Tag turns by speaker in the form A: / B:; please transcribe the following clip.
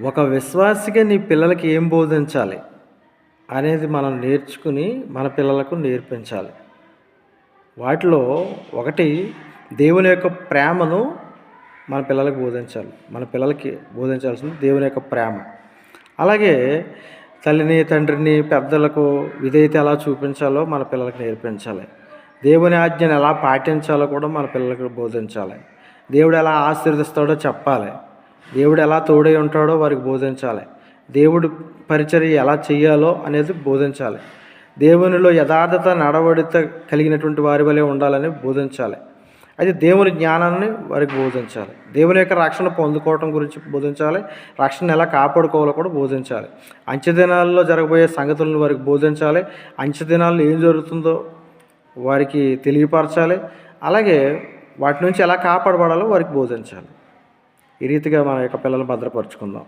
A: ఒక విశ్వాసిగా నీ పిల్లలకి ఏం బోధించాలి అనేది మనం నేర్చుకుని మన పిల్లలకు నేర్పించాలి. వాటిలో ఒకటి దేవుని యొక్క ప్రేమను మన పిల్లలకు బోధించాలి. మన పిల్లలకి బోధించాల్సింది దేవుని యొక్క ప్రేమ. అలాగే తల్లిని తండ్రిని పెద్దలకు విధేయత ఎలా చూపించాలో మన పిల్లలకు నేర్పించాలి. దేవుని ఆజ్ఞను ఎలా పాటించాలో కూడా మన పిల్లలకు బోధించాలి. దేవుడు ఎలా ఆశీర్దిస్తాడో చెప్పాలి. దేవుడు ఎలా తోడై ఉంటాడో వారికి బోధించాలి. దేవుడు పరిచర్య ఎలా చేయాలో అనేది బోధించాలి. దేవునిలో యథార్థత నడవడిత కలిగినటువంటి వారి వలె ఉండాలని బోధించాలి. అయితే దేవుని జ్ఞానాన్ని వారికి బోధించాలి. దేవుని యొక్క రక్షణ పొందుకోవటం గురించి బోధించాలి. రక్షణ ఎలా కాపాడుకోవాలో కూడా బోధించాలి. అంచెదినాల్లో జరగబోయే సంగతులను వారికి బోధించాలి. అంచెదినాల్లో ఏం జరుగుతుందో వారికి తెలియపరచాలి. అలాగే వాటి నుంచి ఎలా కాపాడబడాలో వారికి బోధించాలి. ఈ రీతిగా మన యొక్క పిల్లలను భద్రపరుచుకుందాం.